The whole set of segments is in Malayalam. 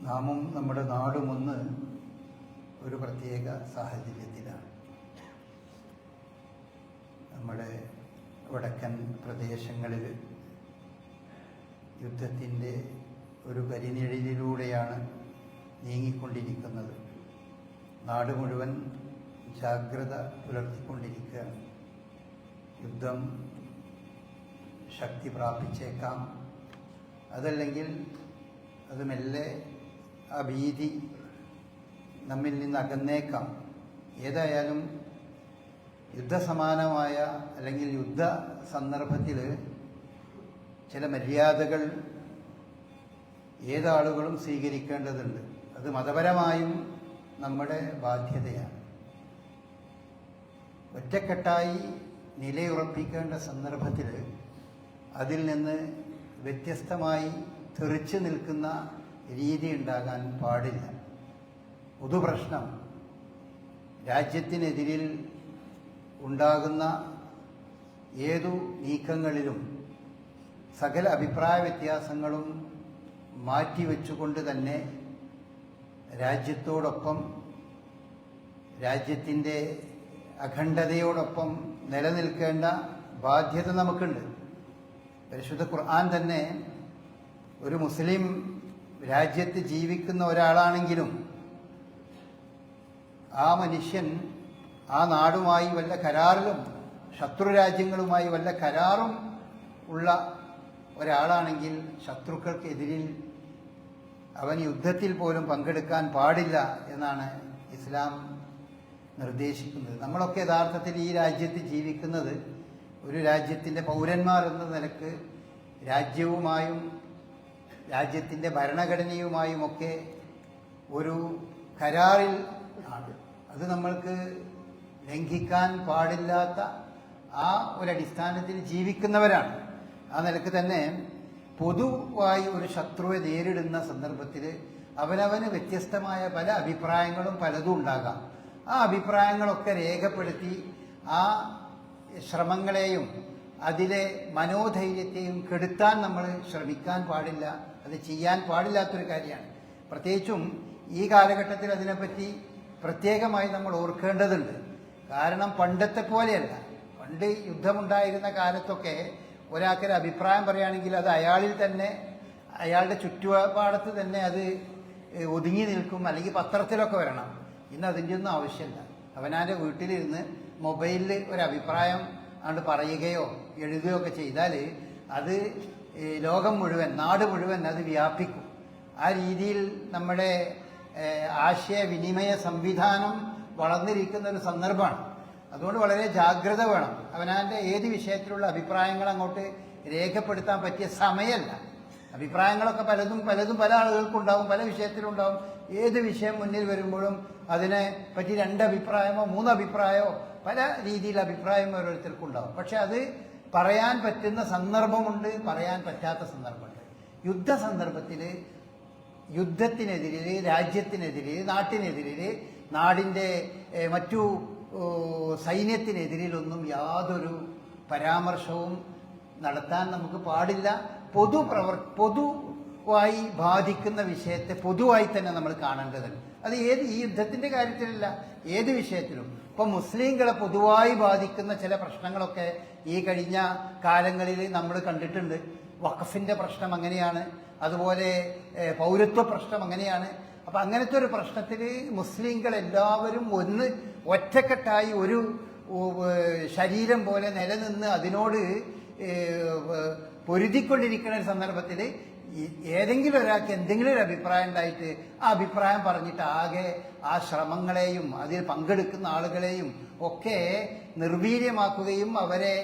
നാമും നമ്മുടെ നാടുമൊന്ന് ഒരു പ്രത്യേക സാഹചര്യത്തിലാണ്. നമ്മുടെ വടക്കൻ പ്രദേശങ്ങളിൽ യുദ്ധത്തിന്റെ ഒരു കരിനിഴലിലൂടെയാണ് നീങ്ങിക്കൊണ്ടിരിക്കുന്നത്. നാട് മുഴുവൻ ജാഗ്രത പുലർത്തിക്കൊണ്ടിരിക്കുകയാണ്. യുദ്ധം ശക്തി പ്രാപിച്ചേക്കാം. അതല്ലെങ്കിൽ അത് മെല്ലെ ആ ഭീതി നമ്മിൽ നിന്ന് അകന്നേക്കാം. ഏതായാലും യുദ്ധസമാനമായ അല്ലെങ്കിൽ യുദ്ധ സന്ദർഭത്തിൽ ചില മര്യാദകൾ ഏതാളുകളും സ്വീകരിക്കേണ്ടതുണ്ട്. അത് മതപരമായും നമ്മുടെ ബാധ്യതയാണ്. ഒറ്റക്കെട്ടായി നിലയുറപ്പിക്കേണ്ട സന്ദർഭത്തിൽ അതിൽ നിന്ന് വ്യത്യസ്തമായി തെറിച്ചു നിൽക്കുന്ന രീതി ഉണ്ടാകാൻ പാടില്ല. പൊതുപ്രശ്നം രാജ്യത്തിനെതിരിൽ ഉണ്ടാകുന്ന ഏതു നീക്കങ്ങളിലും സകല അഭിപ്രായ വ്യത്യാസങ്ങളും മാറ്റിവെച്ചുകൊണ്ട് തന്നെ രാജ്യത്തോടൊപ്പം രാജ്യത്തിന്റെ അഖണ്ഡതയോടൊപ്പം നിലനിൽക്കേണ്ട ബാധ്യത നമുക്കുണ്ട്. പരിശുദ്ധ ഖുർആൻ തന്നെ ഒരു മുസ്ലിം രാജ്യത്ത് ജീവിക്കുന്ന ഒരാളാണെങ്കിലും ആ മനുഷ്യൻ ആ നാടുമായി വല്ല കരാറിലും ശത്രു രാജ്യങ്ങളുമായി വല്ല കരാറും ഉള്ള ഒരാളാണെങ്കിൽ ശത്രുക്കൾക്കെതിരിൽ അവൻ യുദ്ധത്തിൽ പോലും പങ്കെടുക്കാൻ പാടില്ല എന്നാണ് ഇസ്ലാം നിർദ്ദേശിക്കുന്നത്. നമ്മളൊക്കെ യഥാർത്ഥത്തിൽ ഈ രാജ്യത്ത് ജീവിക്കുന്നത് ഒരു രാജ്യത്തിന്റെ പൗരന്മാർ എന്ന നിലയ്ക്ക് രാജ്യവുമായും രാജ്യത്തിന്റെ ഭരണഘടനയുമായുമൊക്കെ ഒരു കരാറിൽ ആണ്. അത് നമ്മൾക്ക് ലംഘിക്കാൻ പാടില്ലാത്ത ആ ഒരു അടിസ്ഥാനത്തിൽ ജീവിക്കുന്നവരാണ്. ആ നിലയ്ക്ക് തന്നെ പൊതുവായി ഒരു ശത്രുവെ നേരിടുന്ന സന്ദർഭത്തിൽ അവനവന് വ്യത്യസ്തമായ പല അഭിപ്രായങ്ങളും പലതും ഉണ്ടാകാം. ആ അഭിപ്രായങ്ങളൊക്കെ രേഖപ്പെടുത്തി ആ ശ്രമങ്ങളെയും അതിലെ മനോധൈര്യത്തെയും കെടുത്താൻ നമ്മൾ ശ്രമിക്കാൻ പാടില്ല അത് ചെയ്യാൻ പാടില്ലാത്തൊരു കാര്യമാണ്. പ്രത്യേകിച്ചും ഈ കാലഘട്ടത്തിൽ അതിനെപ്പറ്റി പ്രത്യേകമായി നമ്മൾ ഓർക്കേണ്ടതുണ്ട്. കാരണം പണ്ടത്തെ പോലെയല്ല. പണ്ട് യുദ്ധമുണ്ടായിരുന്ന കാലത്തൊക്കെ ഒരാൾക്കൊരു അഭിപ്രായം പറയുകയാണെങ്കിൽ അത് അയാളിൽ തന്നെ അയാളുടെ ചുറ്റുപാടത്ത് തന്നെ അത് ഒതുങ്ങി നിൽക്കും അല്ലെങ്കിൽ പത്രത്തിലൊക്കെ വരണം. ഇന്ന് അതിന്റെ ഒന്നും ആവശ്യമില്ല. അവനാന്റെ വീട്ടിലിരുന്ന് മൊബൈലിൽ ഒരു അഭിപ്രായം അങ്ങോട്ട് പറയുകയോ എഴുതുകയോ ഒക്കെ ചെയ്താൽ അത് ലോകം മുഴുവൻ നാട് മുഴുവൻ അത് വ്യാപിക്കും. ആ രീതിയിൽ നമ്മുടെ ആശയവിനിമയ സംവിധാനം വളർന്നിരിക്കുന്ന ഒരു സന്ദർഭമാണ്. അതുകൊണ്ട് വളരെ ജാഗ്രത വേണം. അവനാന്റെ ഏത് വിഷയത്തിലുള്ള അഭിപ്രായങ്ങൾ അങ്ങോട്ട് രേഖപ്പെടുത്താൻ പറ്റിയ സമയമല്ല. അഭിപ്രായങ്ങളൊക്കെ പലതും പലതും പല ആളുകൾക്കുണ്ടാവും പല വിഷയത്തിലുണ്ടാവും. ഏത് വിഷയം മുന്നിൽ വരുമ്പോഴും അതിനെ പറ്റി രണ്ട് അഭിപ്രായമോ മൂന്ന് അഭിപ്രായമോ പല രീതിയിൽ അഭിപ്രായം ഓരോരുത്തർക്കും ഉണ്ടാവും പക്ഷെ അത് പറയാൻ പറ്റുന്ന സന്ദർഭമുണ്ട് പറയാൻ പറ്റാത്ത സന്ദർഭമുണ്ട്. യുദ്ധ സന്ദർഭത്തിൽ യുദ്ധത്തിനെതിരെ രാജ്യത്തിനെതിരെ നാട്ടിനെതിരെ നാടിന്റെ മറ്റു സൈന്യത്തിനെതിരിലൊന്നും യാതൊരു പരാമർശവും നടത്താൻ നമുക്ക് പാടില്ല. പൊതു പ്രവർ പൊതുവായി ബാധിക്കുന്ന വിഷയത്തെ പൊതുവായി തന്നെ നമ്മൾ കാണേണ്ടതുണ്ട്. അത് ഏത് ഈ യുദ്ധത്തിന്റെ കാര്യത്തിലല്ല ഏത് വിഷയത്തിലും. ഇപ്പൊ മുസ്ലിങ്ങളെ പൊതുവായി ബാധിക്കുന്ന ചില പ്രശ്നങ്ങളൊക്കെ ഈ കഴിഞ്ഞ കാലങ്ങളിൽ നമ്മൾ കണ്ടിട്ടുണ്ട്. വഖഫിന്റെ പ്രശ്നം അങ്ങനെയാണ് അതുപോലെ പൗരത്വ പ്രശ്നം അങ്ങനെയാണ്. അപ്പൊ അങ്ങനത്തെ ഒരു പ്രശ്നത്തിൽ മുസ്ലിങ്ങൾ എല്ലാവരും ഒന്ന് ഒറ്റക്കെട്ടായി ഒരു ശരീരം പോലെ നിലനിന്ന് അതിനോട് പൊരുതിക്കൊണ്ടിരിക്കുന്ന ഒരു സന്ദർഭത്തിൽ ഏതെങ്കിലും ഒരാൾക്ക് എന്തെങ്കിലും ഒരു അഭിപ്രായം ഉണ്ടായിട്ട് ആ അഭിപ്രായം പറഞ്ഞിട്ട് ആകെ ആ ശ്രമങ്ങളെയും അതിൽ പങ്കെടുക്കുന്ന ആളുകളെയും ഒക്കെ നിർവീര്യമാക്കുകയും അവരെ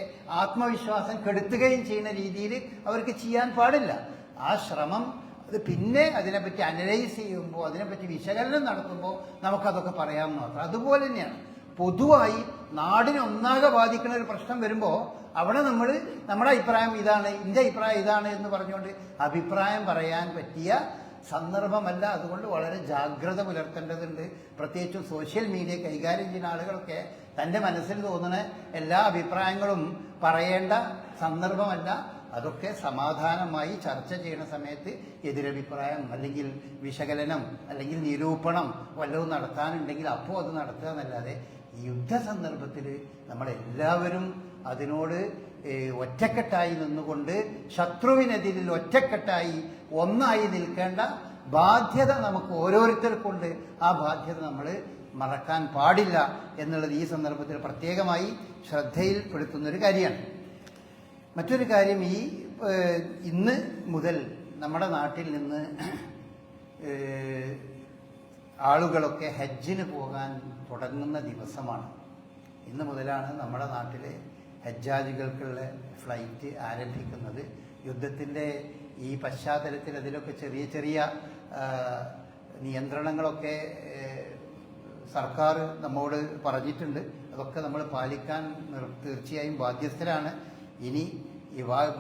ആത്മവിശ്വാസം കെടുത്തുകയും ചെയ്യുന്ന രീതിയിൽ അവർക്ക് ചെയ്യാൻ പാടില്ല. ആ ശ്രമം അത് പിന്നെ അതിനെപ്പറ്റി അനലൈസ് ചെയ്യുമ്പോൾ അതിനെപ്പറ്റി വിശകലനം നടത്തുമ്പോൾ നമുക്കതൊക്കെ പറയാമെന്ന് മാത്രം. അതുപോലെ തന്നെയാണ് പൊതുവായി നാടിനെ ഒന്നാകെ ബാധിക്കുന്ന ഒരു പ്രശ്നം വരുമ്പോൾ അവിടെ നമ്മൾ നമ്മുടെ അഭിപ്രായം ഇതാണ് എന്റെ അഭിപ്രായം ഇതാണ് എന്ന് പറഞ്ഞുകൊണ്ട് അഭിപ്രായം പറയാൻ പറ്റിയ സന്ദർഭമല്ല. അതുകൊണ്ട് വളരെ ജാഗ്രത പുലർത്തേണ്ടതുണ്ട്. പ്രത്യേകിച്ചും സോഷ്യൽ മീഡിയ കൈകാര്യം ചെയ്യുന്ന ആളുകളൊക്കെ തന്റെ മനസ്സിൽ തോന്നുന്ന എല്ലാ അഭിപ്രായങ്ങളും പറയേണ്ട സന്ദർഭമല്ല. അതൊക്കെ സമാധാനമായി ചർച്ച ചെയ്യുന്ന സമയത്ത് എതിരഭിപ്രായം അല്ലെങ്കിൽ വിശകലനം അല്ലെങ്കിൽ നിരൂപണം വല്ലതും നടത്താനുണ്ടെങ്കിൽ അപ്പോൾ അത് നടത്തുക എന്നല്ലാതെ യുദ്ധ സന്ദർഭത്തിൽ നമ്മളെല്ലാവരും അതിനോട് ഒറ്റക്കെട്ടായി നിന്നുകൊണ്ട് ശത്രുവിനെതിരിൽ ഒറ്റക്കെട്ടായി ഒന്നായി നിൽക്കേണ്ട ബാധ്യത നമുക്ക് ഓരോരുത്തർക്കുണ്ട്. ആ ബാധ്യത നമ്മൾ മറക്കാൻ പാടില്ല എന്നുള്ളത് ഈ സന്ദർഭത്തിൽ പ്രത്യേകമായി ശ്രദ്ധയിൽപ്പെടുത്തുന്നൊരു കാര്യമാണ്. മറ്റൊരു കാര്യം ഈ ഇന്ന് മുതൽ നമ്മുടെ നാട്ടിൽ നിന്ന് ആളുകളൊക്കെ ഹജ്ജിന് പോകാൻ തുടങ്ങുന്ന ദിവസമാണ്. ഇന്ന് മുതലാണ് നമ്മുടെ നാട്ടിലെ ഹജ്ജാജികൾക്കുള്ള ഫ്ലൈറ്റ് ആരംഭിക്കുന്നത്. യുദ്ധത്തിന്റെ ഈ പശ്ചാത്തലത്തിൽ അതിലൊക്കെ ചെറിയ ചെറിയ നിയന്ത്രണങ്ങളൊക്കെ സർക്കാർ നമ്മോട് പറഞ്ഞിട്ടുണ്ട്. അതൊക്കെ നമ്മൾ പാലിക്കാൻ തീർച്ചയായും ബാധ്യസ്ഥരാണ്. ഇനി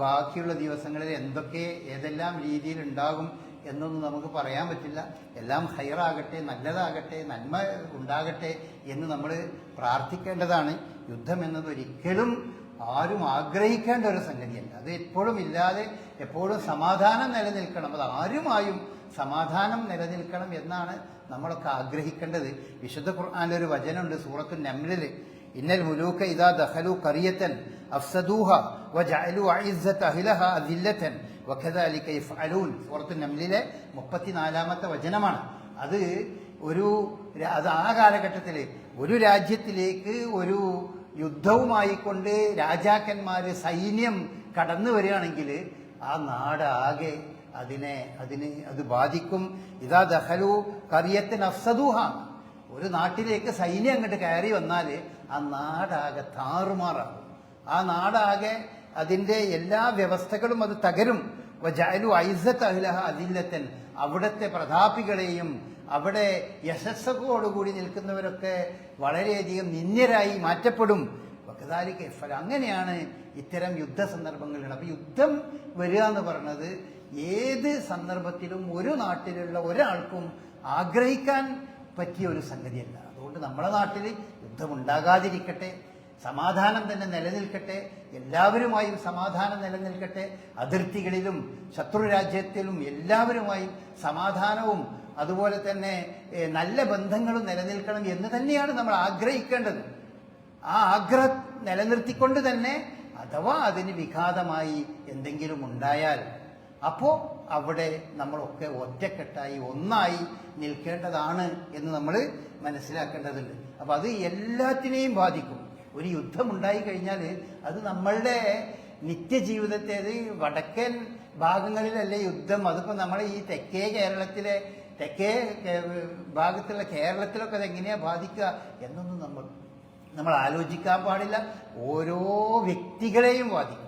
ബാക്കിയുള്ള ദിവസങ്ങളിൽ എന്തൊക്കെ ഏതെല്ലാം രീതിയിൽ ഉണ്ടാകും എന്നൊന്നും നമുക്ക് പറയാൻ പറ്റില്ല. എല്ലാം ഹൈറാകട്ടെ നല്ലതാകട്ടെ നന്മ ഉണ്ടാകട്ടെ എന്ന് നമ്മൾ പ്രാർത്ഥിക്കേണ്ടതാണ്. യുദ്ധം എന്നത് ഒരിക്കലും ആരും ആഗ്രഹിക്കേണ്ട ഒരു സംഗതിയല്ല. അത് എപ്പോഴും ഇല്ലാതെ എപ്പോഴും സമാധാനം നിലനിൽക്കണം. അത് ആരുമായും സമാധാനം നിലനിൽക്കണം എന്നാണ് നമ്മളൊക്കെ ആഗ്രഹിക്കേണ്ടത്. വിശുദ്ധ ഖുർആാന്റെ ഒരു വചനമുണ്ട് സൂറത്തു നമ്ലിൽ ഇന്നൽ മുലൂക്ക ഇതാ ദഹലു കറിയത്തൻ അഫ്സദൂഹ വ അഇസ്സത അഹ്ലഹ അദില്ലതൻ സൂറത്തു നമ്ലിലെ മുപ്പത്തിനാലാമത്തെ വചനമാണ്. അത് ഒരു അത് ആ കാലഘട്ടത്തിൽ ഒരു രാജ്യത്തിലേക്ക് ഒരു യുദ്ധവുമായി കൊണ്ട് രാജാക്കന്മാര് സൈന്യം കടന്നു വരികയാണെങ്കിൽ ആ നാട് ആകെ അതിനെ അതിന് അത് ബാധിക്കും. ഇതാ ദഹലു കറിയത്തിന് അഫ്സദൂഹ ഒരു നാട്ടിലേക്ക് സൈന്യം അങ്ങോട്ട് കയറി വന്നാൽ ആ നാടാകെ താറുമാറാകും. ആ നാടാകെ അതിന്റെ എല്ലാ വ്യവസ്ഥകളും അത് തകരും. അതില്ലത്തൻ അവിടുത്തെ പ്രതാപികളെയും അവിടെ യശസ്സോടുകൂടി നിൽക്കുന്നവരൊക്കെ വളരെയധികം നിന്ദ്യരായി മാറ്റപ്പെടും. അങ്ങനെയാണ് ഇത്തരം യുദ്ധ സന്ദർഭങ്ങളിൽ അപ്പൊ യുദ്ധം വരിക എന്ന് പറഞ്ഞത് ഏത് സന്ദർഭത്തിലും ഒരു നാട്ടിലുള്ള ഒരാൾക്കും ആഗ്രഹിക്കാൻ പറ്റിയ ഒരു സംഗതിയല്ല. അതുകൊണ്ട് നമ്മുടെ നാട്ടിൽ യുദ്ധം ഉണ്ടാകാതിരിക്കട്ടെ. സമാധാനം തന്നെ നിലനിൽക്കട്ടെ എല്ലാവരുമായും സമാധാനം നിലനിൽക്കട്ടെ അതിർത്തികളിലും ശത്രുരാജ്യത്തിലും എല്ലാവരുമായും സമാധാനവും അതുപോലെ തന്നെ നല്ല ബന്ധങ്ങളും നിലനിൽക്കണം എന്ന് തന്നെയാണ് നമ്മൾ ആഗ്രഹിക്കേണ്ടത്. ആ ആഗ്രഹം നിലനിർത്തിക്കൊണ്ട് തന്നെ അഥവാ അതിന് വിഘാതമായി എന്തെങ്കിലും ഉണ്ടായാൽ അപ്പോൾ അവിടെ നമ്മളൊക്കെ ഒറ്റക്കെട്ടായി ഒന്നായി നിൽക്കേണ്ടതാണ് എന്ന് നമ്മൾ മനസ്സിലാക്കേണ്ടതുണ്ട്. അപ്പോൾ അത് എല്ലാത്തിനെയും ബാധിക്കും. ഒരു യുദ്ധം ഉണ്ടായി കഴിഞ്ഞാൽ അത് നമ്മളുടെ നിത്യജീവിതത്തെ വടക്കൻ ഭാഗങ്ങളിലല്ലേ യുദ്ധം. അതിപ്പോൾ നമ്മളെ ഈ തെക്കേ കേരളത്തിലെ തെക്കേ ഭാഗത്തുള്ള കേരളത്തിലൊക്കെ എങ്ങനെയാ ബാധിക്കുക എന്നൊന്നും നമ്മൾ നമ്മൾ ആലോചിക്കാൻ പാടില്ല. ഓരോ വ്യക്തികളെയും ബാധിക്കും.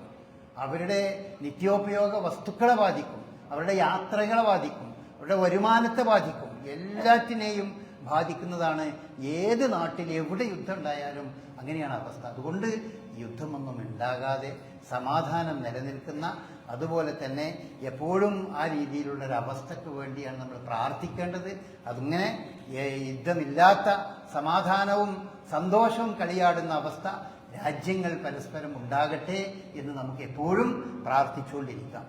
അവരുടെ നിത്യോപയോഗ വസ്തുക്കളെ ബാധിക്കും. അവരുടെ യാത്രകളെ ബാധിക്കും. അവരുടെ വരുമാനത്തെ ബാധിക്കും. എല്ലാറ്റിനെയും ബാധിക്കുന്നതാണ് ഏത് നാട്ടിൽ എവിടെ യുദ്ധം ഉണ്ടായാലും അങ്ങനെയാണ് അവസ്ഥ. അതുകൊണ്ട് യുദ്ധമൊന്നും ഉണ്ടാകാതെ സമാധാനം നിലനിൽക്കുന്ന അതുപോലെ തന്നെ എപ്പോഴും ആ രീതിയിലുള്ള ഒരു അവസ്ഥയ്ക്ക് വേണ്ടിയാണ് നമ്മൾ പ്രാർത്ഥിക്കേണ്ടത്. അതിങ്ങനെ യുദ്ധമില്ലാത്ത സമാധാനവും സന്തോഷവും കളിയാടുന്ന അവസ്ഥ രാജ്യങ്ങൾ പരസ്പരം ഉണ്ടാകട്ടെ എന്ന് നമുക്ക് എപ്പോഴും പ്രാർത്ഥിച്ചുകൊണ്ടിരിക്കാം.